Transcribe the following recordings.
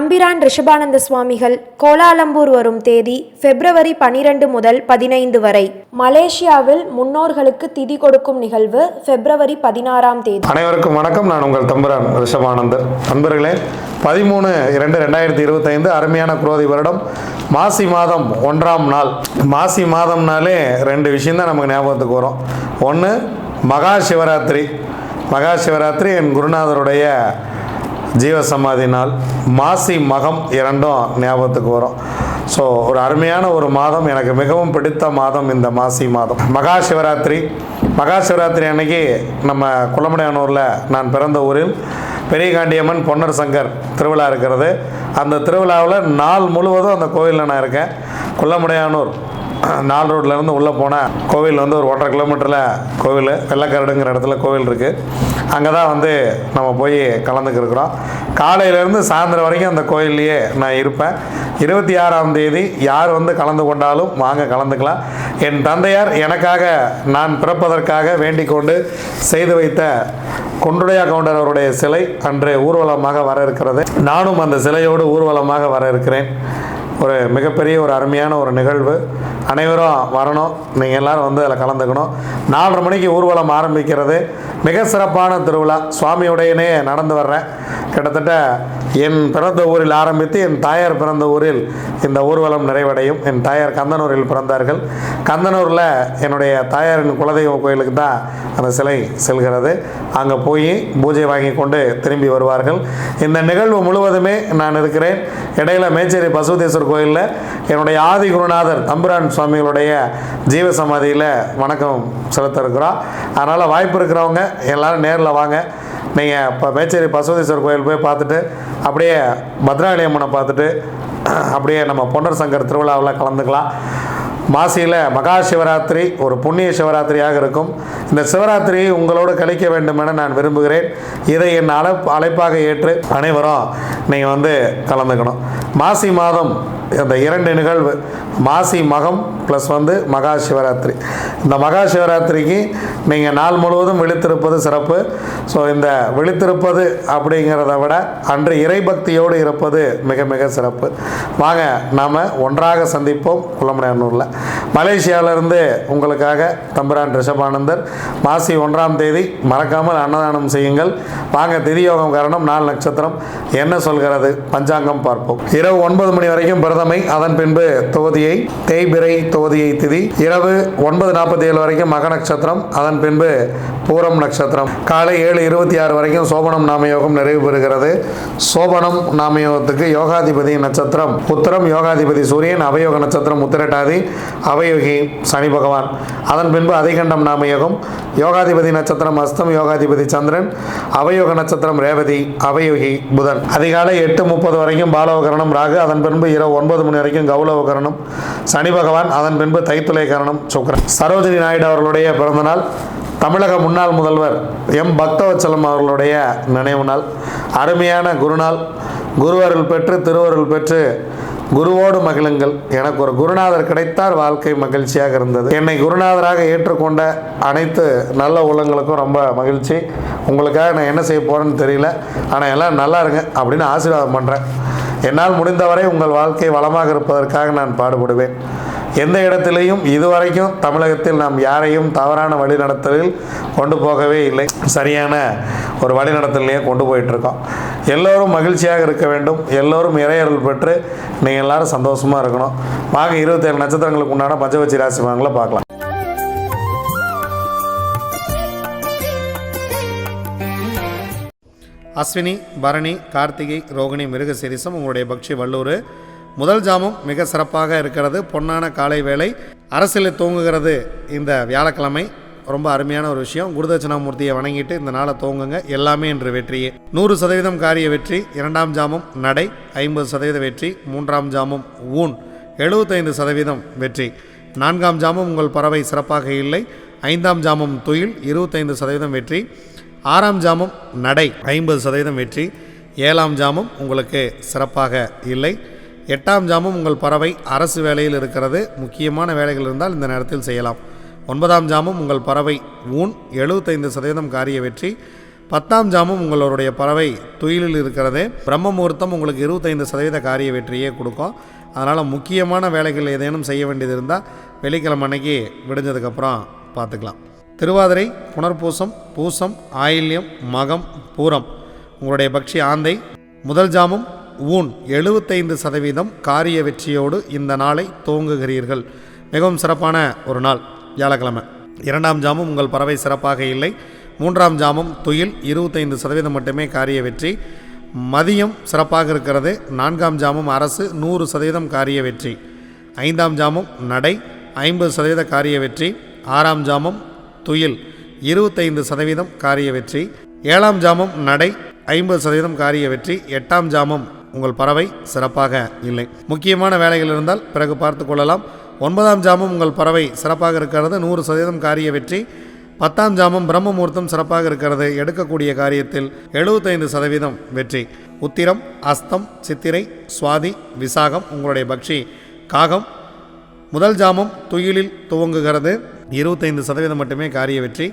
தம்பிரான் ரிஷபானந்த சுவாமிகள் கோலாலம்பூர் வரும் தேதி பிப்ரவரி பனிரெண்டு முதல் பதினைந்து வரை. மலேசியாவில் முன்னோர்களுக்கு திதி கொடுக்கும் நிகழ்வு பிப்ரவரி பதினாறாம் தேதி. அனைவருக்கும் வணக்கம். நான் உங்கள் தம்பிரான் ரிஷபானந்தர். நண்பர்களே பதிமூணு இரண்டு ரெண்டாயிரத்தி இருபத்தைந்து அருமையான குரோதி வருடம். மாசி மாதம் ஒன்றாம் நாள். மாசி மாதம்னாலே ரெண்டு விஷயந்தான் நமக்கு ஞாபகத்துக்கு வரும். ஒன்று மகா சிவராத்திரி. மகா சிவராத்திரி என் குருநாதருடைய ஜீவசமாதி நாள் மாசி மகம் இரண்டும் ஞாபகத்துக்கு வரும். ஸோ ஒரு அருமையான ஒரு மாதம் எனக்கு மிகவும் பிடித்த மாதம் இந்த மாசி மாதம். மகா சிவராத்திரி. மகா சிவராத்திரி அன்னைக்கு நம்ம குளமடையானூரில் நான் பிறந்த ஊரில் பெரியகாண்டியம்மன் பொன்னர் சங்கர் திருவிழா இருக்கிறது. அந்த திருவிழாவில் நாள் முழுவதும் அந்த கோவிலில் நான் இருக்கேன். குள்ளமுடையானூர் நாள் ரோட்லேருந்து உள்ளே போனால் கோவில் வந்து ஒரு ஒன்றரை கிலோமீட்டரில் கோவில் வெள்ளக்கரடுங்கிற இடத்துல கோவில் இருக்குது அங்கே தான் வந்து நம்ம போய் கலந்துக்கிருக்கிறோம் காலையிலேருந்து சாயந்தரம் வரைக்கும் அந்த கோயில்லையே நான் இருப்பேன். இருபத்தி ஆறாம் தேதி யார் வந்து கலந்து கொண்டாலும் வாங்க கலந்துக்கலாம். என் தந்தையார் எனக்காக நான் பிறப்பதற்காக வேண்டிக் கொண்டு செய்து வைத்த கொண்டுடையா கவுண்டர் அவருடைய சிலை அன்று ஊர்வலமாக வர இருக்கிறது நானும் அந்த சிலையோடு ஊர்வலமாக வர இருக்கிறேன் ஒரு மிகப்பெரிய ஒரு அருமையான ஒரு நிகழ்வு. அனைவரும் வரணும். நீங்கள் எல்லாரும் வந்து அதில் கலந்துக்கணும். நாலரை மணிக்கு ஊர்வலம் ஆரம்பிக்கிறது. மிக சிறப்பான திருவிழா. சுவாமியுடையனே நடந்து வர்றேன். கிட்டத்தட்ட என் பிறந்த ஊரில் ஆரம்பித்து என் தாயார் பிறந்த ஊரில் இந்த ஊர்வலம் நிறைவடையும். என் தாயார் கந்தனூரில் பிறந்தார்கள். கந்தனூரில் என்னுடைய தாயாரின் குலதெய்வ கோயிலுக்கு தான் அந்த சிலை செல்கிறது. அங்கே போய் பூஜை வாங்கி கொண்டு திரும்பி வருவார்கள். இந்த நிகழ்வு முழுவதுமே நான் இருக்கிறேன். இடையில மேச்சேரி பசுவதேஸ்வர் கோயிலில் என்னுடைய ஆதி குருநாதர் தம்புரான் சுவாமிகளுடைய ஜீவசமாதியில் வணக்கம் செலுத்த இருக்கிறோம் அதனால் வாய்ப்பு இருக்கிறவங்க எல்லோரும் நேரில் வாங்க. நீங்கள் இப்போ மேச்சேரி பசுவதீஸ்வரர் கோயில் போய் பார்த்துட்டு அப்படியே பத்ராவளி அம்மனை பார்த்துட்டு அப்படியே நம்ம பொன்னர் சங்கர் திருவிழாவில் கலந்துக்கலாம். மாசியில் மகா சிவராத்திரி ஒரு புண்ணிய சிவராத்திரியாக இருக்கும். இந்த சிவராத்திரியை உங்களோடு கழிக்க வேண்டும் என நான் விரும்புகிறேன். இதை என் அழைப்பு அழைப்பாக ஏற்று அனைவரும் நீங்கள் வந்து கலந்துக்கணும். மாசி மாதம் அந்த இரண்டு நிகழ்வு மாசி மகம் ப்ளஸ் வந்து மகா சிவராத்திரி. இந்த மகா சிவராத்திரிக்கு நீங்கள் நாள் முழுவதும் விழித்திருப்பது சிறப்பு. ஸோ இந்த விழித்திருப்பது அப்படிங்கிறத விட அன்று இறைபக்தியோடு இருப்பது மிக மிக சிறப்பு. வாங்க நாம் ஒன்றாக சந்திப்போம் குள்ளமடையானூரில் மலேசியாவிலிருந்து உங்களுக்காக தம்புரான் ரிஷபானந்தர். மாசி ஒன்றாம் தேதி மறக்காமல் அன்னதானம் செய்யுங்கள். வாங்க திதியோகம் காரணம் நாலு நட்சத்திரம். என்ன சொல்கிறது? பஞ்சாங்கம் பார்ப்போம். இரவு ஒன்பது மணி வரைக்கும் பிரதமை அதன் பின்பு தொகுதியை தேய்பிரை தொகுதியை திதி. இரவு ஒன்பது நாற்பத்தி ஏழு வரைக்கும் மக நட்சத்திரம் அதன் பின்பு பூரம் நட்சத்திரம். காலை ஏழு இருபத்தி ஆறு வரைக்கும் சோபனம் நாமயோகம் நிறைவு பெறுகிறது. சோபனம் நாமயோகத்துக்கு யோகாதிபதி நட்சத்திரம். உத்தரம் யோகாதிபதி சூரியன் அவயோக நட்சத்திரம் உத்திரட்டாதி அவயோகி சனி பகவான். அதன் பின்பு அதிகண்டம் நாமயோகம். யோகாதிபதி நட்சத்திரம் அஸ்தம் யோகாதிபதி சந்திரன். அவயோக நட்சத்திரம் ரேவதி அவயோகி புதன். அதிகாலை எட்டு முப்பது வரைக்கும் பாலவகரணம் ராகு. அதன் பின்பு இரவு ஒன்பது மணி வரைக்கும் கௌலவகரணம் சனி பகவான் அதன் பின்பு தைத்துளை கரணம் சுக்கரன். சரோஜினி நாயுடு அவர்களுடைய பிறந்தநாள். தமிழக முன்னாள் முதல்வர் எம். பக்தவச்சலம் அவர்களுடைய நினைவு நாள் அருமையான குருநாள் குருவருள் பெற்று திருவருள் பெற்று குருவோடு மகிழுங்கள். எனக்கு ஒரு குருநாதர் கிடைத்தால் வாழ்க்கை மகிழ்ச்சியாக இருந்தது. என்னை குருநாதராக ஏற்றுக்கொண்ட அனைத்து நல்ல உள்ளங்களுக்கும் ரொம்ப மகிழ்ச்சி. உங்களுக்காக நான் என்ன செய்ய போகிறேன்னு தெரியல. ஆனால் எல்லாம் நல்லா இருங்க அப்படின்னு ஆசீர்வாதம் பண்ணுறேன் என்னால் முடிந்தவரை உங்கள் வாழ்க்கை வளமாக இருப்பதற்காக நான் பாடுபடுவேன். எந்த இடத்திலையும் இதுவரைக்கும் தமிழகத்தில் நாம் யாரையும் தவறான வழிநடத்தலில் கொண்டு போகவே இல்லை. சரியான ஒரு வழிநடத்தலையே கொண்டு போயிட்டுருக்கோம். எல்லோரும் மகிழ்ச்சியாக இருக்க வேண்டும். எல்லோரும் இறையருள் பெற்று நீங்கள் எல்லாரும் சந்தோஷமாக இருக்கணும். வாங்க இருபத்தேழு நட்சத்திரங்களுக்கு உண்டான பஞ்சவச்சி ராசி பலன்களை பார்க்கலாம். அஸ்வினி பரணி கார்த்திகை ரோகிணி மிருகசீரிசம் உங்களுடைய பக்ஷி வல்லூர் முதல் ஜாமம் மிக சிறப்பாக இருக்கிறது. பொன்னான காலை வேளை. அரசியலில் தூங்குகிறது இந்த வியாழக்கிழமை. ரொம்ப அருமையான ஒரு விஷயம். குருதட்சிணாமூர்த்தியை வணங்கிட்டு இந்த நாளை தூங்குங்க. எல்லாமே இன்று வெற்றியே நூறு சதவீதம் காரிய வெற்றி. இரண்டாம் ஜாமம் நடை. ஐம்பது சதவீத வெற்றி. மூன்றாம் ஜாமம் ஊன். எழுபத்தைந்து சதவீதம் வெற்றி. நான்காம் ஜாமம் உங்கள் பறவை சிறப்பாக இல்லை. ஐந்தாம் ஜாமம் துயில். இருபத்தைந்து சதவீதம் வெற்றி. ஆறாம் ஜாமம் நடை. ஐம்பது சதவீதம் வெற்றி. ஏழாம் ஜாமம் உங்களுக்கு சிறப்பாக இல்லை. எட்டாம் ஜாமம் உங்கள் பறவை அரசு வேலையில் இருக்கிறது. முக்கியமான வேலைகள் இருந்தால் இந்த நேரத்தில் செய்யலாம். ஒன்பதாம் ஜாமம் உங்கள் பறவை ஊன் எழுபத்தைந்து சதவீதம் காரிய வெற்றி. பத்தாம் ஜாமம் உங்களுடைய பறவை துயிலில் இருக்கிறது. பிரம்ம முகூர்த்தம் உங்களுக்கு இருபத்தைந்து சதவீத காரிய வெற்றியே கொடுக்கும். அதனால் முக்கியமான வேலைகள் ஏதேனும் செய்ய வேண்டியது இருந்தால் வெள்ளிக்கிழமை அன்னைக்கு விடிஞ்சதுக்கப்புறம் பார்த்துக்கலாம். திருவாதிரை புனர்பூசம் பூசம் ஆயில்யம் மகம் பூரம். உங்களுடைய பக்ஷி ஆந்தை. முதல் ஜாமம் ஊன் எழுபத்தைந்து சதவீதம் காரிய வெற்றியோடு இந்த நாளை துவங்குகிறீர்கள். மிகவும் சிறப்பான ஒரு நாள் வியாழக்கிழமை. இரண்டாம் ஜாமம் உங்கள் பறவை சிறப்பாக இல்லை. மூன்றாம் ஜாமம் துயில் இருபத்தைந்து சதவீதம் மட்டுமே காரிய வெற்றி. மதியம் சிறப்பாக இருக்கிறது. நான்காம் ஜாமம் அரசு நூறு சதவீதம் காரிய வெற்றி. ஐந்தாம் ஜாமம் நடை ஐம்பது சதவீத காரிய வெற்றி. ஆறாம் ஜாமம் துயில் இருபத்தைந்து சதவீதம் காரிய வெற்றி. ஏழாம் ஜாமம் நடை ஐம்பது சதவீதம் காரிய வெற்றி. எட்டாம் ஜாமம் உங்கள் பறவை சிறப்பாக இல்லை. முக்கியமான வேலைகள் இருந்தால் பிறகு பார்த்து கொள்ளலாம். ஒன்பதாம் ஜாமம் உங்கள் பறவை சிறப்பாக இருக்கிறது. நூறு சதவீதம் காரிய வெற்றி. பத்தாம் ஜாமம் பிரம்மமூர்த்தம் சிறப்பாக இருக்கிறது. எடுக்கக்கூடிய காரியத்தில் எழுபத்தைந்து சதவீதம் வெற்றி. உத்திரம் அஸ்தம் சித்திரை சுவாதி விசாகம் உங்களுடைய பக்ஷி காகம். முதல் ஜாமம் துயிலில் துவங்குகிறது. இருபத்தைந்து சதவீதம் மட்டுமே காரிய வெற்றி.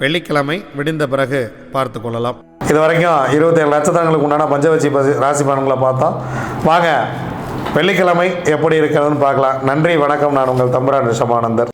வெள்ளிக்கிழமை விடிந்த பிறகு பார்த்து கொள்ளலாம். இது வரைக்கும் இருபத்தேழு நட்சத்திரங்களுக்கு உண்டான பஞ்சவச்சி ராசி பலன்களை பார்த்தோம். வாங்க வெள்ளிக்கிழமை எப்படி இருக்கிறதுன்னு பார்க்கலாம். நன்றி வணக்கம். நான் உங்கள் தம்புரான் ரிஷபானந்தர்.